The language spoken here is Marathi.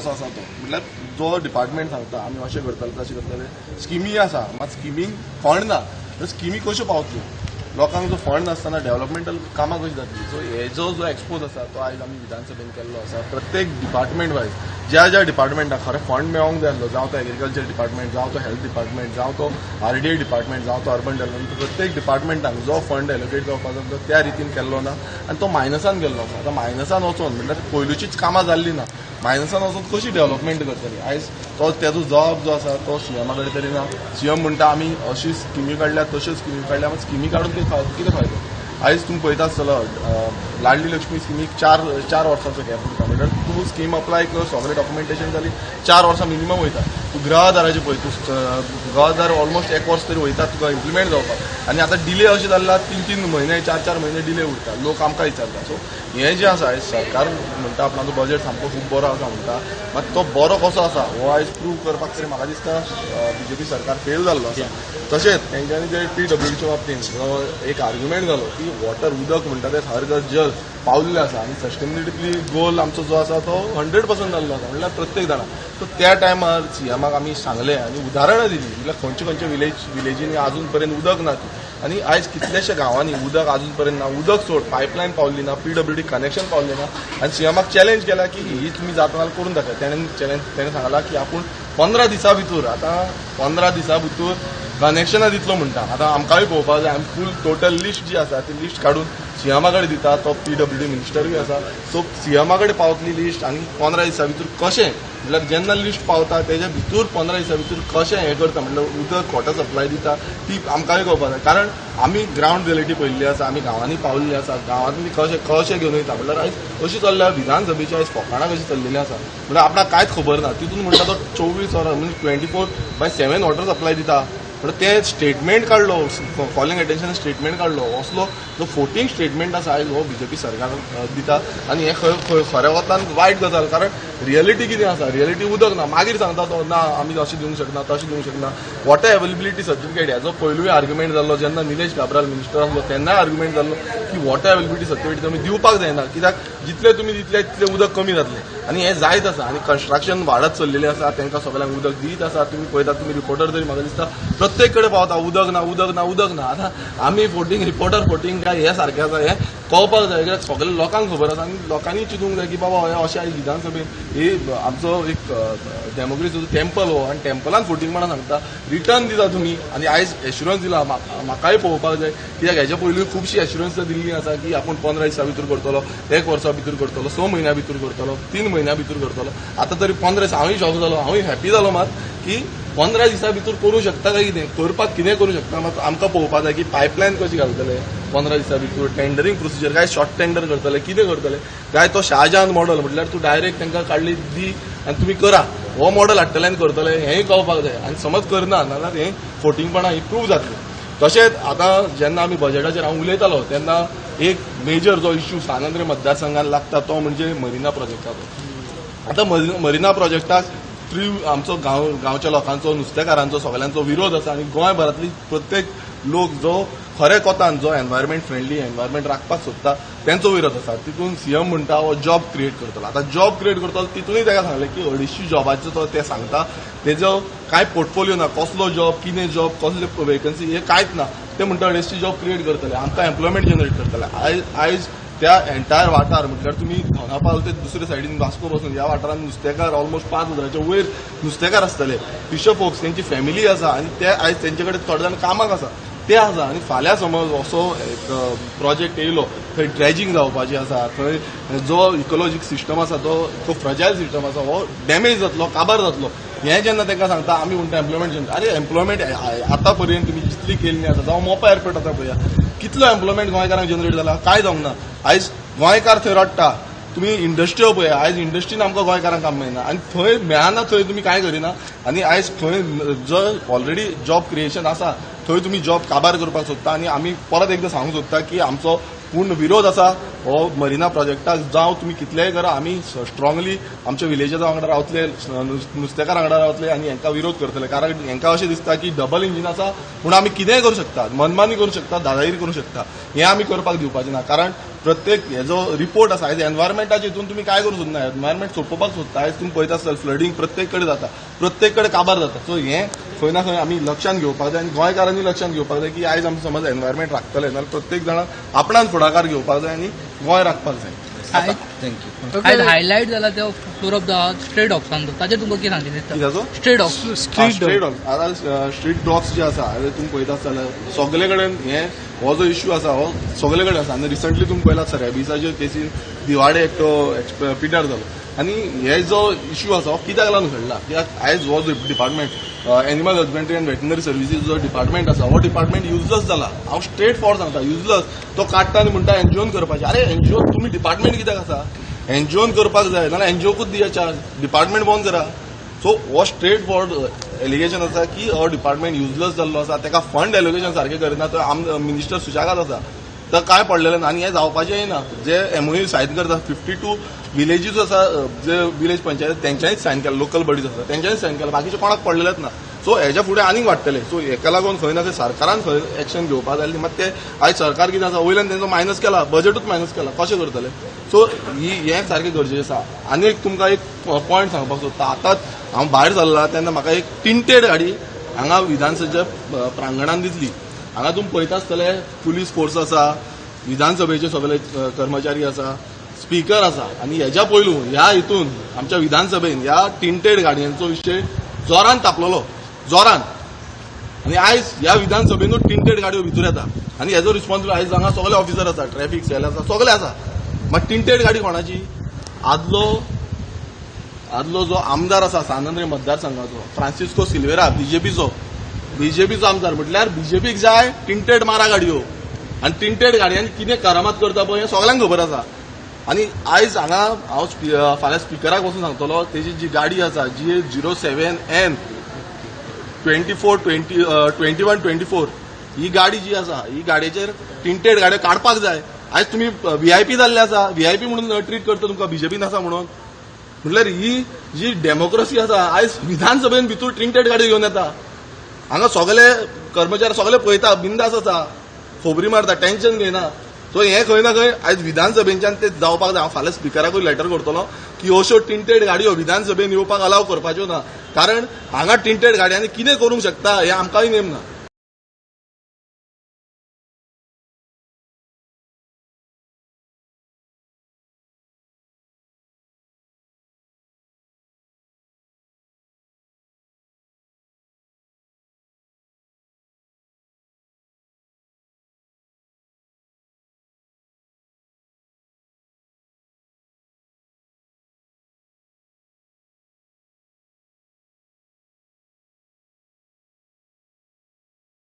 कसो आसा तो. म्हटल्यार जो डिपार्टमेंट सांगता आमी अशें करतले तशें करतले स्किमी आसा मात स्किमींग फंड ना? तर स्किमी कश्यो पावतल्यो लोकांक जो फंड नासतना डेव्हलपमेंटल कामां कशी जातली सो हेजो जो एक्सपोज आसा तो आयज आमी विधानसभेन केल्लो आसा प्रत्येक डिपार्टमेंट वायज ज्या ज्या डिपार्टमेंटाक खरें फंड मेळोंक जाय आसलो जावं तो एग्रीकल्चर डिपार्टमेंट जावं तो हेल्थ डिपार्टमेंट जावं तो आरडीए डिपार्टमेंट जावं तो अर्बन डेव्हलपमेंट प्रत्येक डिपार्टमेंटाक जो फंड एलोकेट जावपाक जाय तो त्या रितीन केल्लो ना. आनी तो मायनसान गेल्लो आसा. आतां मायनसान वचोन म्हणल्यार पयलुचीच कामां जाल्ली ना. मायनसान वचून कशी डेव्हलपमेंट करतली? आयज तो तेजो जबाब जो आसा तो सीएमा कडेन तरी ना. सीएम म्हणटा आमी अशी स्किमी काडल्या तश्यो स्किमी काडल्या स्किमी काडून कितें फाय- कितें फायदो आयज तुम्ही पळयता आसतलो लाडली लक्ष्मी स्किमीक चार चार वर्सांचो गॅप उरता तूं स्कीम अप्लाय कर सगळें डॉक्युमेंटेशन जाली चार वर्सां मिनिमम वयता तूं ग्रहदाराचें पळय तूं अं, ग्रहदार ऑलमोस्ट एक वर्स तरी वयता तुका इम्प्लिमेंट जावपाक आनी आतां डिले अशें जाल्ला तीन तीन म्हयने चार चार म्हयने डिले उरता लोक आमकां विचारता सो हें जें आसा आयज सरकार म्हणटा आपणाचो बजेट सामको खूब बरो आसा म्हणटा मात तो बरो कसो आसा हो आयज प्रूव करपाक तरी म्हाका दिसता बीजेपी सरकार फेल जाल्लो आसा तशेंच तेंच्यांनी जे पी डब्ल्यूच्या बाबतींत एक आर्ग्युमेंट जालो की वॉटर उदक म्हणटा तें हर घर जल. पावल्लें आसा आनी सस्टेनेबिलिटी गोल आमचो जो आसा तो हंड्रेड पर्संट जाल्लो आसा म्हणल्यार प्रत्येक जाणां सो त्या टायमार सीएमाक आमी सांगलें आनी उदाहरणां दिलीं. म्हणल्यार खंयच्या खंयच्या विलेज विलेजींनी आजून पर्यंत उदक ना आनी आयज कितल्याशा गांवांनी उदक आजून पर्यंत ना उदक सोड पायपलायन पावल्ली ना पीडब्ल्यूडी कनेक्शन पावल्लें ना. आनी सीएमाक चॅलेंज केला की ही तुमी जाता जाल्यार करून दाखय तेणें चॅलेंज तेणें सांगला की आपूण पंदरा दिसां भितर आतां पंदरा दिसां भितर कनेक्शनां दितलो म्हणटा आतां आमकांय पळोवपाक जाय आमी फूल टोटल लिस्ट जी आसा ती लिस्ट काडून सीएमा कडेन दिता तो पीडब्ल्यूडी मिनिस्टरूय आसा. सो सीएमा कडेन पावतली लिस्ट आनी पंदरा दिसां भितर कशें म्हणल्यार जेन्ना लिस्ट पावता तेज्या भितर पंदरा दिसां भितर कशें हें करता म्हणल्यार उदक वॉटर सप्लाय दिता ती आमकांय कळपाक जाय. कारण आमी ग्रावंड रियलिटी पळयल्ली आसा आमी गांवांनी पावल्ली आसा गांवांतली कशें कशें घेवन वयता म्हणल्यार आयज अशी चल्ल्या विधानसभेची आयज फकाणां कशी चल्लेली आसा. म्हणल्यार आपणाक कांयच खबर ना तितून म्हणटा तो चोवीस वरां म्हणजे twenty four by seven water supply दिता. म्हणून ते स्टेटमेंट काडलो कॉलिंग अटेन्शन स्टेटमेंट काडलो असलो जो फोर्टीन स्टेटमेंट आसा आयज हो बीजेपी सरकार दिता. आनी हे खंय खंय खऱ्या वतान वायट गजाल. कारण रियलिटी कितें आसा? रियलिटी उदक ना. मागीर सांगता तो ना आमी अशें दिवंक शकना तशें दिवंक शकना. वॉटर अवेलेबिलिटी सर्टिफिकेट हेजो पयलूय आर्ग्युमेंट जाल्लो जेन्ना निलेश काब्राल मिनिस्टर आसलो तेन्नाय आर्ग्युमेंट जाल्लो की वॉटर अवेलेबिलिटी सर्टिफिकेट तुमी दिवपाक जायना. कित्याक? जितले तुमी दितले तितले उदक कमी जातलें आनी हें जायत आसा आनी कन्स्ट्रक्शन वाडत चल्लेलें आसा तांकां सगळ्यांक उदक दीत आसा तुमी पळयता तुमी रिपोर्टर तरी म्हाका दिसता प्रत्येक कडेन पावता उदक ना उदक ना उदक ना. आतां आमी फोटींग रिपोर्टर फोटींग काय हे सारकें आसा हें कळपाक जाय कित्याक सगळ्या लोकांक खबर आसा आनी लोकांनी चिंतूंक जाय की बाबा हें अशें आयज विधानसभेन ही आमचो एक डेमोक्रेसीचो टेम्पल हो आनी टेम्पलान फोटींग म्हणून सांगता. रिटर्न दिता तुमी आनी आयज एश्युरन्स दिला. म्हाकाय पळोवपाक जाय. कित्याक हेच्या पयलीं खुबशी एश्युरन्स दिल्ली आसा की आपूण पंदरा दिसां भितर करतलो. एक वर्सा भितर करतलो स म्हयन्या भितर करतलो तीन म्हयन्या भितर करतलो आतां तरी पंदरा दिसा हांवूय शॉक जालो हांवूय हॅपी जालो मात की पंदरा दिसां भितर करूं शकता काय कितें करपाक कितें करूं शकता? मात आमकां पळोवपाक जाय की पायपलायन कशी घालतले? पंदरा दिसां भितर टेंडरींग प्रोसिजर काय शॉर्ट टेंडर करतले कितें करतले काय तो शाहजहान मॉडल म्हटल्यार तूं डायरेक्ट तांकां काडली दी आनी तुमी करा. हो मॉडल हाडटले आनी करतले हेंय कळपाक जाय. आनी समज करना नाल्यार हें फोटींगपणां ही प्रूव जातलें. तशेंच आतां जेन्ना आमी बजेटाचेर हांव उलयतालो तेन्ना एक मेजर जो इश्यू सानंद्र मतदारसंघान लागता तो म्हणजे मरिना प्रोजेक्टाचो आतां मरिना प्रोजेक्टाक त्रिव आमचो गांव गांवच्या लोकांचो नुस्तेकारांचो सगळ्यांचो विरोध आसा आनी गोंयभरांतली प्रत्येक लोक जो खऱ्या कोतान जो एनवायरमेंट फ्रेंडली एनवायरमेंट राखपाक सोदता तेंचो विरोध आसा. तितून सीएम म्हणटा हो जॉब क्रिएट करतलो. आतां जॉब क्रिएट करतलो तितूनय ताका सांगलें की अडीचशी जॉबाचो तो ते सांगता. तेजो कांय पोर्टफोलियो ना कसलो जॉब कितें जॉब कसले वेकन्सी हे कांयच ना. ते म्हणटा अडेचशी जॉब क्रिएट करतले. आमकां एम्प्लॉयमेंट जनरेट करतले. आयज आयज त्या एन्टायर वाठार म्हटल्यार तुमी धोनापाल ते दुसरे सायडीन वास्को बसून ह्या वाठारान नुस्तेकार ऑलमोस्ट पांच हजाराच्या वयर नुस्तेकार आसतले फिशर फोक्स तेंची फॅमिली आसा आनी ते आयज तेंचे कडेन थोडे जाण कामाक आसा. ते आसा आनी फाल्यां समज असो एक प्रोजेक्ट येयलो. थंय ड्रेजिंग जावपाची आसा थंय जो इकोलॉजीक सिस्टम आसा तो तो फ्रजायल सिस्टम आसा हो डॅमेज जातलो काबार जातलो. हें जेन्ना तांकां सांगता आमी म्हणटा एम्प्लॉयमेंट जनरेट आरे एम्प्लॉयमेंट आतां पर्यंत तुमी जितली केल्ली आसा जावं मोपा एअरपोर्ट आतां पळया. कितलो एम्प्लॉयमेंट गोंयकारांक जनरेट जाला? कांय जावंक ना. आयज गोंयकार थंय रडटा. तुमी इंडस्ट्री पळया आयज इंडस्ट्रीन आमकां गोंयकारांक काम मेळना. आनी थंय मेळना थंय तुमी कांय करिना? आनी आयज थंय जो ऑलरेडी जॉब क्रिएशन आसा थंय तुमी जॉब काबार करपाक सोदता. आनी आमी परत एकदां सांगूंक सोदता की आमचो पूर्ण विरोध आसा हो मरिना प्रोजेक्टाक जावं तुमी कितलेय करा आमी स्ट्रॉंगली आमच्या विलेजा वांगडा रावतले नुस्तेकार वांगडा रावतले आनी हांकां विरोध करतले. कारण हांकां अशें दिसता की डबल इंजीन आसा पूण आमी कितेंय करूं शकता. मनमानी करूं शकता दादागिरी करूं शकता. हें आमी करपाक दिवपाचें ना. कारण प्रत्येक हेजो रिपोर्ट आसा आयज एनवायरमेंटाचे हितून तुमी काय करूं सोदना एनवायरमेंट सोंपोवपाक सोदता आयज तुमी पळयता आसता फ्लडींग प्रत्येक कडेन जाता. प्रत्येक कडेन काबार जाता. सो हें खंय ना खंय आमी लक्षांत घेवपाक जाय आनी गोंयकारांनी लक्षांत घेवपाक जाय की आयज आमी समज एनवायरमेंट राखतले जाल्यार प्रत्येक जाणां आपणान फुडाकार घेवपाक जाय आनी गोंय राखपाक जाय आयज थँक्यू आयज हायलायट जाला तो फ्लोर ऑफ द स्ट्रे डॉग्सांचो ताचेर तुमकां कितें सांगचे दिसता कित्याचो स्ट्रे डॉग्स स्ट्रीट डॉग्स आतां स्ट्रीट डॉग्स जे आसा तुमी पळयता आसतले सगळे कडेन हे हो जो इश्यू आसा हो सगळे कडेन आसा. आनी रिसंटली तुमी पळयला आसतले रेबिसाचे केसीन दिवाडे एकटो पिड्यार जालो. आनी हे जो इश्यू आसा हो कित्याक लागून घडला? कित्याक आयज uh, हो जो department animal husbandry and veterinary services जो डिपार्टमेंट आसा हो डिपार्टमेंट युजलस जाला हांव स्ट्रेट फॉर सांगता युजलस तो काडटा आनी म्हणटा एनजीओन करपाचें. अरे एनजीओ तुमी डिपार्टमेंट कित्याक आसा एनजीओन करपाक जाय नाल्यार एनजीओकूच दिया चार्ज डिपार्टमेंट बंद करा. सो हो स्ट्रेट फॉर एलिगेशन आसा की हो डिपार्टमेंट युजलस जाल्लो आसा ताका फंड एलोकेशन सारकें करिना तो आम मिनिस्टर सुशागाद आसा तर काय पडलेलें ना आनी हें जावपाचें ना जे एमओयू सायन करता फिफ्टी टू विलेजीस आसा जे विलेज पंचायत तेंच्यांनीच सायन केला लोकल बॉडीज आसा तेंच्यांनीच सायन केला. बाकीचे कोणाक पडलेलेच ना. सो हेज्या फुडें आनीक वाडटले सो हेका लागून खंय ना खंय सरकारान खंय एक्शन घेवपाक जाय मात ते आयज सरकार कितें आसा वयल्यान तेंचो मायनस केला बजेटूच मायनस केला कशें करतले? सो ही हें सारकें गरजेचें आसा. आनी एक तुमकां एक पॉयंट सांगपाक सोदता. आतांच हांव भायर सरला तेन्ना म्हाका एक टिंटेड गाडी हांगा विधानसभेच्या अ, प्रांगणान दिसली. हांगा तुमी पळयता आसतले पुलीस फोर्स आसा विधानसभेचे सगळे कर्मचारी आसा स्पीकर आसा. आनी हेज्या पयलू ह्या हितून आमच्या विधानसभेन ह्या टिंटेड गाडयांचो विशय जोरान तापलेलो. जोरान. आनी आयज ह्या विधानसभेनूच टिंटेड गाडयो भितर येता. आनी हेजो रिस्पॉन्सिबल आयज हांगा सगळे ऑफिसर आसा ट्रॅफिक सेल आसा सगळे आसा. मात टिंटेड गाडी कोणाची? आदलो आदलो जो आमदार आसा सानंद्रे मतदारसंघाचो फ्रांसिस्को सिल्वेरा बीजेपीचो बीजेपीचो आमदार म्हटल्यार बीजेपीक जाय टिंटेड मारा गाडयो. आनी टिंटेड गाडयांनी कितें करामात करता पळय हें सगळ्यांक खबर आसा आनी आयज हांगा हांव फाल्यां स्पिकराक वचून सांगतलो तेजी जी गाडी आसा जी zero seven N twenty four twenty twenty one twenty four ही गाडी जी आसा ही गाडयेचेर टिंटेड गाडयो काडपाक जाय. आयज तुमी व्हीआयपी जाल्ले आसा व्हीआयपी म्हणून ट्रीट करता तुमकां बीजेपीन आसा म्हणून. म्हटल्यार ही जी डेमोक्रेसी आसा आयज विधानसभेन भितूर टिंटेड गाडी घेवन येता. हांगा सगळे कर्मचारी सगळे पळयता बिंदास आसा. खोबरी मारता टेन्शन घेयना. सो हें खंय ना खंय आयज विधानसभेच्यान ते जावपाक जाय. हांव फाल्यां स्पिकराकूय लेटर करतलो की हो अश्यो टिंटेड गाडयो विधानसभेन येवपाक अलाव करपाच्यो ना. कारण हांगा टिंटेड गाडयांनी कितें करूंक शकता हें आमकांय नेम ना.